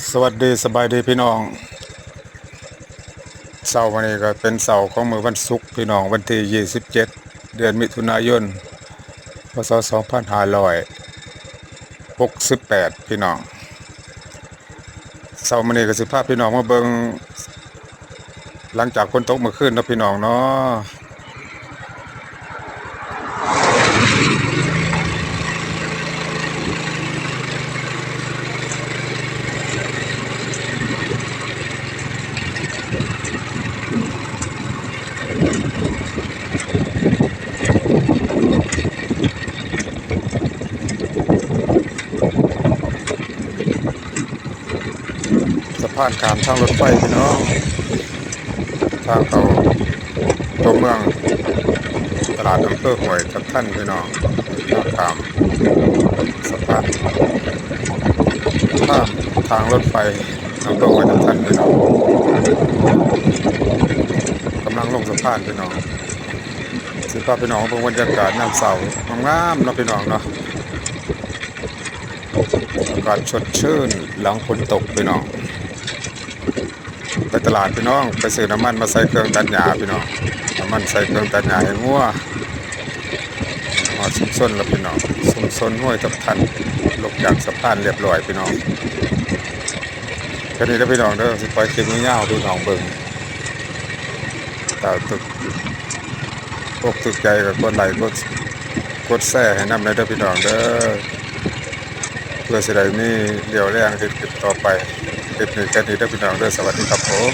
สวัสดีสบายดีพี่น้องเสาร์วันนี้ก็เป็นเสาร์ของมือวันศุกร์พี่น้องวันที่ 27 เดือนมิถุนายนพศ2568 พี่น้องเสาร์วันนี้ก็สิพาพี่น้องมาเบิงหลังจากคนตกเมื่อคืนนะพี่น้องเนาะ พานขามทางรถไฟพี่น้องทางเขาตัวเมือง ตลาดอำเภอหวยทับท่านพี่น้องทางข้ามสะพานข้ามทางรถไฟอำเภอหวยทับท่านพี่น้องกำลังลงสะพานพี่น้องสิพาพพี่น้องเบิ่งบรรยากาศน้ำเสางามๆเนาะพี่น้องเนาะอากาศสดชื่นหลังฝนตกพี่น้อง ไปตลาดพี่น้องไปซื้อน้ำมันมาใส่เครื่องตัดหญ้าพี่น้องน้ำมันใส่เครื่องตัดหญ้าให้งัวหอดสุมส้นแล้วพี่น้องสุมส้นห้วยทับทันลงจากสะพานเรียบร้อยพี่น้องแค่นี้แล้วพี่น้องเด้อสิปล่อยคลิปนี้ยาวพี่น้องเบิ่งตาตึกพวกตึกใจกับกดไลกดกดแชร์ให้นำเลยเด้อพี่น้องเด้อเพื่อสิได้มีเดี่ยวแรงที่ติดต่อไป ลิปนี้แค่นี้ได้อพี่น้องด้วยสวัสดีครับผม